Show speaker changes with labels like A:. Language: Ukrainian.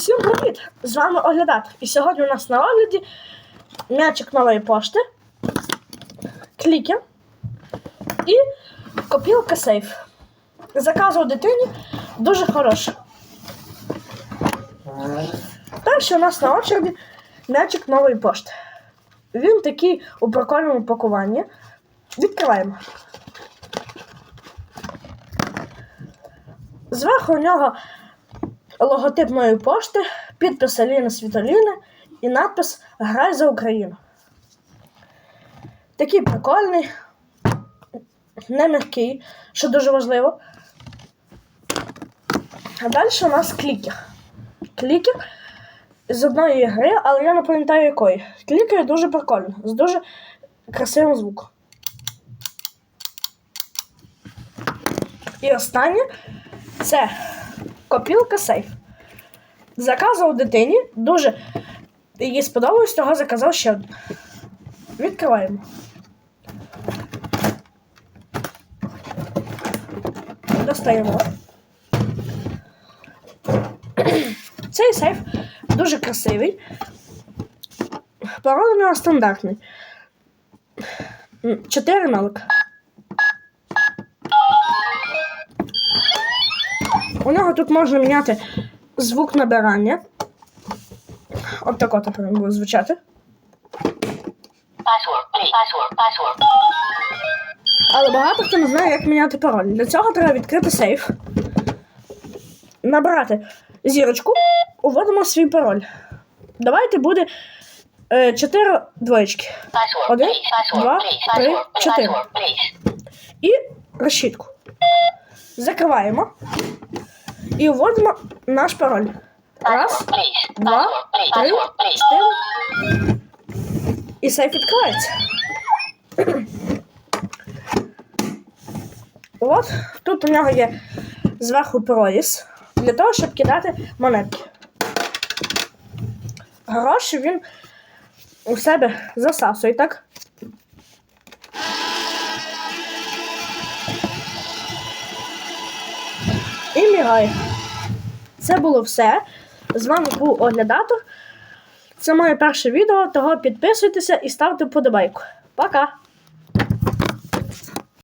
A: Всім привіт! З вами оглядатор. І сьогодні у нас на огляді м'ячик нової пошти, клікер і копілка сейф. Заказував дитині дуже хороша. Далі у нас на очереді м'ячик нової пошти. Він такий у прикольному пакуванні. Відкриваємо. Зверху у нього логотип моєї пошти, підпис Аліни Світоліни і надпис Грай за Україну. Такий прикольний, не м'який, що дуже важливо. А далі у нас клікер. Клікер з одної гри, але я не пам'ятаю якої. Клікер дуже прикольний, з дуже красивим звуком. І останнє це копілка сейф. Заказував дитині, дуже їй сподобалось, того заказав ще одну. Відкриваємо. Достаємо. Цей сейф дуже красивий. Пароль у стандартний. Чотири нолик. У нього тут можна міняти звук набирання. От так от тепер буде звучати. Але багато хто не знає, як міняти пароль. Для цього треба відкрити сейф, набрати зірочку, уводимо свій пароль. Давайте буде е, 4 двоєчки.
B: Password,
A: Один,
B: please. Password,
A: два,
B: please.
A: три,
B: Password, please.
A: чотири.
B: Password, please.
A: І решітку. Закриваємо. І вводимо наш пароль. Раз, два, три, чотири. І сейф відкривається. От тут у нього є зверху проріз для того, щоб кидати монетки. Гроші він у себе засасує, так? І мігає. Це було все. З вами був оглядатор. Це моє перше відео, того підписуйтеся і ставте вподобайку. Пока!